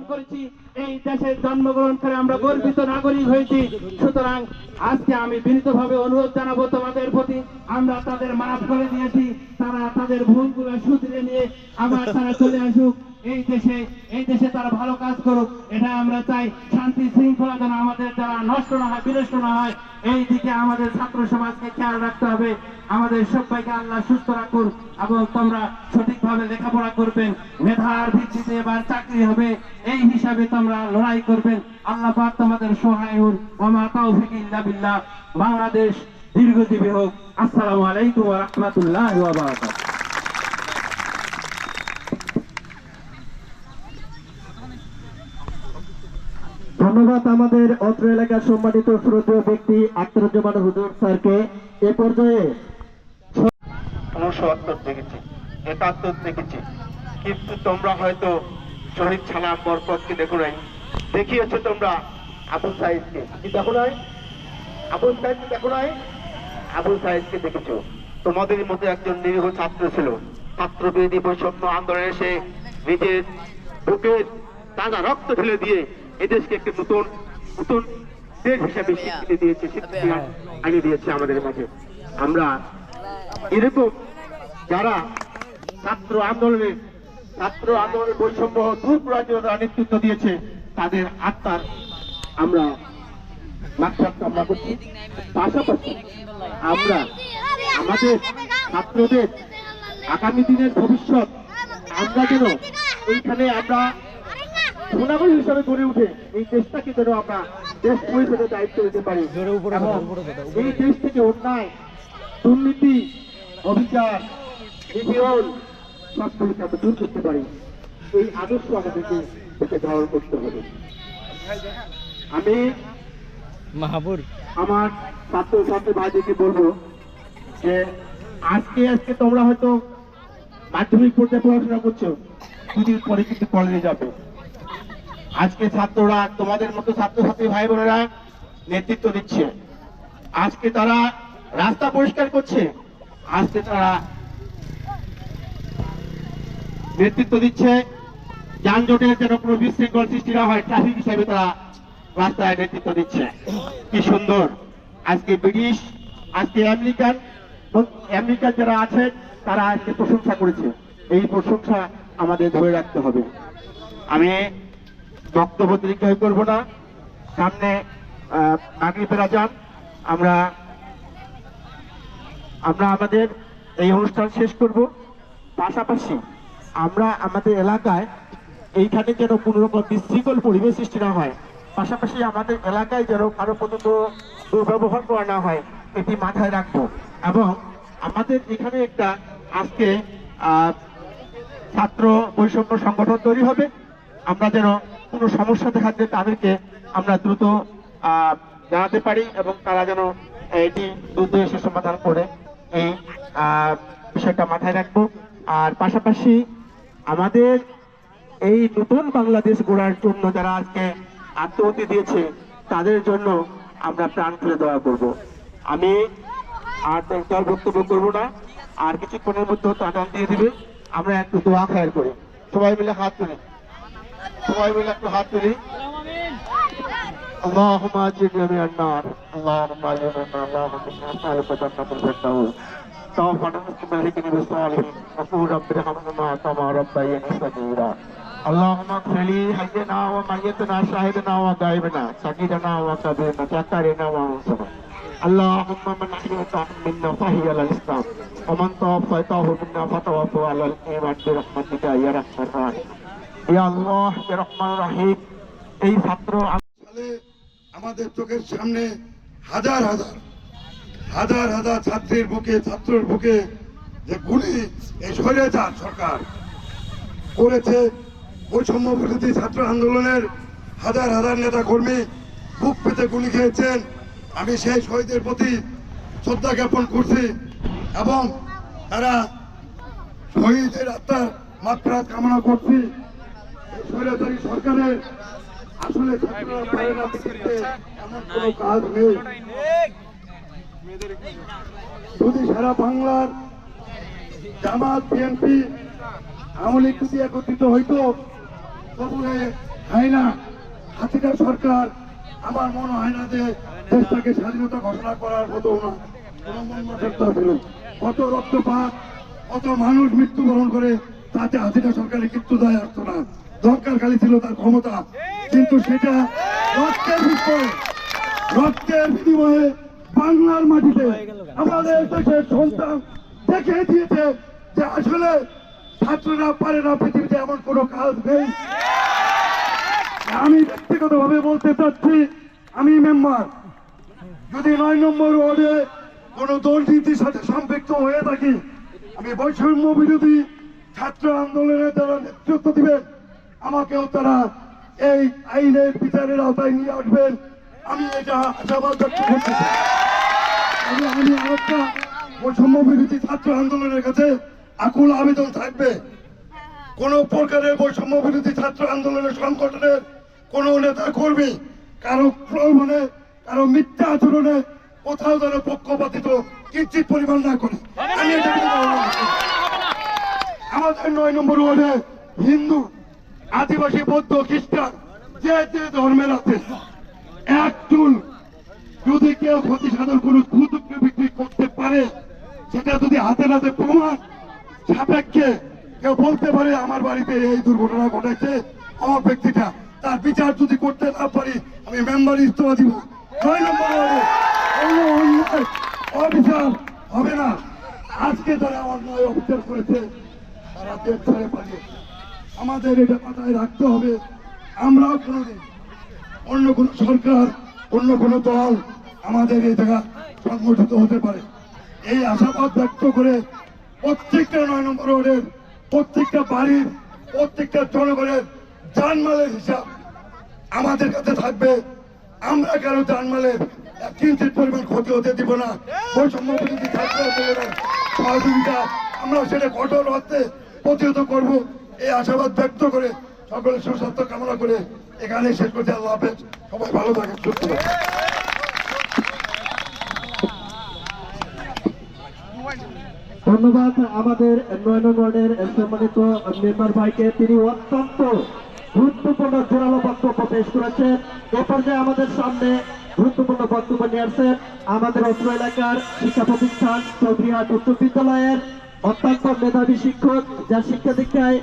জন্মগ্রহণ করেছি, এই দেশে জন্মগ্রহণ করে আমরা গর্বিত নাগরিক হয়েছি। সুতরাং আজকে আমি বিনীতভাবে অনুরোধ জানাব তোমাদের প্রতি। আমরা তাদের মাফ করে দিয়েছি, তারা তাদের ভুলগুলো শুধরে নিয়ে আবার তারা চলে আসুক। এই দেশে এই দেশে তারা ভালো কাজ করুক, এটা আমরা চাই। শান্তি শৃঙ্খলা যেন আমাদের দ্বারা নষ্ট না হয়, বিনষ্ট না হয়। এই দিকে আমাদের ছাত্র সমাজকে খেয়াল রাখতে হবে। আমাদের সবাইকে আল্লাহ সুস্থ রাখুন এবং তোমরা সঠিকভাবে লেখাপড়া করবেন। মেধার ভিত্তিতে এবার চাকরি হবে। এই হিসাবে তোমরা লড়াই করবেন। আল্লাহ পাক তোমাদের সহায় হন। ওমা তৌফিক ইল্লা বিল্লাহ। বাংলাদেশ দীর্ঘজীবী হোক। আসসালামু আলাইকুম ওয়া রাহমাতুল্লাহি ওয়া বারাকাতুহু। ধন্যবাদ আমাদের অত্র এলাকার সম্মানিত শ্রদ্ধেয় ব্যক্তি আখতারুজ্জামান হুজুর স্যারকে। এ পর্যায়ে কিন্তু তোমরা হয়তো শহীদ দেখো নাই? দেখিয়েছো তোমরা কি দেখো নাই? দেখো নাই? দেখেছ। তোমাদের মধ্যে একজন নিরীহ ছাত্র ছিল। ছাত্র বিরোধী বৈষম্য আন্দোলনে এসে নিজের বুকের তাজা রক্ত ঢেলে দিয়ে এদেশকে একটি নতুন নতুন দেশ হিসাবে স্বীকৃতি দিয়েছে স্বীকৃতি আনিয়ে দিয়েছে আমাদের মাঝে। আমরা এরকম যারা ছাত্র আন্দোলনের ছাত্র আন্দোলনের বৈষম্য দূর করার জন্য নেতৃত্ব দিয়েছে তাদের আত্মার আমরা মাত্রা কামনা করছি। পাশাপাশি আমরা আমাদের ছাত্রদের আগামী দিনের ভবিষ্যৎ আমরা যেন এইখানে আমরা সুনাগরিক হিসাবে গড়ে উঠে এই দেশটাকে যেন আমরা দেশ পরিষদের দায়িত্ব দিতে পারি। এবং এই দেশ থেকে অন্যায় দুর্নীতি অবিচার নিপীড়ন সবগুলোকে আমরা দূর করতে পারি। এই আদর্শ আমাদেরকে থেকে ধারণ করতে হবে। আমি মাহাবুর আমার ছাত্র ছাত্রী ভাইদেরকে বলব যে আজকে আজকে তোমরা হয়তো মাধ্যমিক পর্যায়ে পড়াশোনা করছ দুদিন পরে কিন্তু কলেজে যাবে। আজকে ছাত্ররা, তোমাদের মতো ছাত্রছাত্রী ভাই বোনেরা নেতৃত্ব দিচ্ছে। আজকে তারা রাস্তা পরিষ্কার করছে। আজকে তারা নেতৃত্ব দিচ্ছে। যানজটের যেন কোনো বিশৃঙ্খল সৃষ্টি না হয়, ট্রাফিক হিসাবে তারা রাস্তায় নেতৃত্ব দিচ্ছে। কি সুন্দর। আজকে ব্রিটিশ, আজকে আমেরিকান আমেরিকান যারা আছেন তারা আজকে প্রশংসা করেছে। এই প্রশংসা আমাদের ধরে রাখতে হবে। আমি বক্তব্য দীর্ঘায়ু করব না। সামনে নাগরিকেরা যান আমরা আমরা আমাদের এই অনুষ্ঠান শেষ করব। পাশাপাশি আমরা আমাদের এলাকায় এইখানে যেন কোনো রকম বিশৃঙ্খল পরিবেশ সৃষ্টি না হয়। পাশাপাশি আমাদের এলাকায় যেন কারও পর্যন্ত দুর্ব্যবহার করা না হয়, এটি মাথায় রাখব। এবং আমাদের এখানে একটা আজকে ছাত্র বৈষম্য সংগঠন তৈরি হবে। আমরা যেন কোনো সমস্যা দেখা দিলে তাদেরকে আমরা দ্রুত জানাতে পারি এবং তারা যেন এটি দ্রুত এসে সমাধান করে। এই বিষয়টা মাথায় রাখব। আর পাশাপাশি আমাদের এই নতুন বাংলাদেশ গড়ার জন্য যারা আজকে আত্মহতি দিয়েছে, তাদের জন্য আমরা প্রাণ খুলে দেওয়া করব। আমি আর তার বক্তব্য করব না। আর কিছুক্ষণের মধ্যে হয়তো আদান দিয়ে দিবে। আমরা একটু দোয়া খায়ের করি। সবাই মিলে হাত তুলি। সবাই মিলে একটু হাত তুলি اللهم اجرنا من النار اللهم اجرنا من اللهم انا نسالك جنة الفردوس توفنا مسلما لكن بالصالحين وقول رب ارحمهما كما ربياني صغيرا اللهم اغفر لي حينا وميتنا شاهدنا وغائبنا صغيرنا وكبيرنا ذكرنا وانثانا اللهم من احييته منا فهي على الاسلام ومن توفيته منا فتوفى على الايمان برحمتك يا رحمن الرحيم আমাদের চোখের সামনে হাজার হাজার হাজার হাজার ছাত্রীর বুকে, ছাত্রের বুকে যে গুলি, এই সরে যান সরকার করেছে। বৈষম্য বিরোধী ছাত্র আন্দোলনের হাজার হাজার নেতা কর্মী বুক পেতে গুলি খেয়েছেন। আমি সেই শহীদের প্রতি শ্রদ্ধা জ্ঞাপন করছি এবং তারা শহীদের আত্মার মাত্রা কামনা করছি। স্বৈরাচারী সরকারের আসলে না কাজ নেই যদি সারা বাংলার জামাত বিএনপি আওয়ামী লীগ যদি একত্রিত হইতো তবে হয় না। হাসিনা সরকার আমার মনে হয় না যে দেশটাকে স্বাধীনতা ঘোষণা করার মতো ওনার কোনো মন ছিল কত রক্তপাত, কত মানুষ মৃত্যুবরণ করে, তাতে হাসিনা সরকারের কিন্তু দায় আসতো না। দরকার খালি ছিল তার ক্ষমতা। কিন্তু সেটা রক্তের বিনিময়ে রক্তের বিনিময়ে বাংলার মাটিতে আমাদের দেশের সন্তান দেখিয়ে দিয়েছে যে আসলে ছাত্ররা পারে না পৃথিবীতে এমন কোনো কাজ নেই। আমি ব্যক্তিগতভাবে বলতে চাচ্ছি, আমি মেম্বার। যদি নয় নম্বর ওয়ার্ডে কোনো দুর্নীতির সাথে সম্পৃক্ত হয়ে থাকি, আমি বৈষম্য বিরোধী ছাত্র আন্দোলনের দ্বারা নেতৃত্ব দিবেন। আমাকেও তারা এই আইনের বিচারের আওতায় নিয়ে আসবেন। আমি এটা আশাবাদ ব্যক্ত করতে আমি আরেকটা বৈষম্য বিরোধী ছাত্র আন্দোলনের কাছে আকুল আবেদন থাকবে। কোন প্রকারের বৈষম্য বিরোধী ছাত্র আন্দোলনের সংগঠনের কোন নেতা কর্মী কারও প্রলোভনে, কারও মিথ্যা আচরণে কোথাও যেন পক্ষপাতিত, কিঞ্চিত পরিমাণ না করে। আমি। আমাদের নয় নম্বর ওয়ার্ডে হিন্দু আদিবাসী, বৌদ্ধ, খ্রিস্টান, যে যে ধর্মের আছে, এক চুল। যদি কেউ ক্ষতি সাধন কোনো দুদকে বিক্রি করতে পারে, সেটা যদি হাতে নাতে প্রমাণ সাপেক্ষে কেউ বলতে পারে, আমার বাড়িতে এই দুর্ঘটনা ঘটেছে, আমার ব্যক্তিটা তার বিচার যদি করতে না পারি, আমি মেম্বার ইস্তফা দিব। ছয় নম্বর অবিচার হবে না। আজকে যারা অন্যায় অবিচার করেছে, তারা দেশ ছেড়ে আমাদের এটা মাথায় রাখতে হবে। আমরাও কোনোদিন অন্য কোন সরকার, অন্য কোন দল আমাদের এই জায়গা সংগঠিত হতে পারে। এই আশাবাদ ব্যক্ত করে প্রত্যেকটা নয় নম্বর ওয়ার্ডের প্রত্যেকটা বাড়ির, প্রত্যেকটা জনগণের জানমালের হিসাব আমাদের কাছে থাকবে। আমরা কারও জানমালের কিঞ্চিত পরিমাণ ক্ষতি হতে দিব না? বৈষম্য সহযোগিতা আমরা সেটা কঠোর অর্থে প্রতিহত করব। এই আশাবাদ ব্যক্ত করে সকলের সুস্বাস্থ্য কামনা করে এখানে শেষ করতে আল্লাহ হাফেজ। সবাই ভালো থাকেন, সুস্থ ধন্যবাদ আমাদের নয় নং ওয়ার্ডের সম্মানিত মেম্বার ভাইকে। তিনি অত্যন্ত গুরুত্বপূর্ণ জোরালো বক্তব্য পেশ করেছেন এ পর্যায়ে আমাদের সামনে গুরুত্বপূর্ণ বক্তব্য নিয়ে আসছেন আমাদের অত্র এলাকার শিক্ষা প্রতিষ্ঠান চৌধুরীহাট উচ্চ বিদ্যালয়ের অত্যন্ত মেধাবী শিক্ষক, যার শিক্ষা দীক্ষায়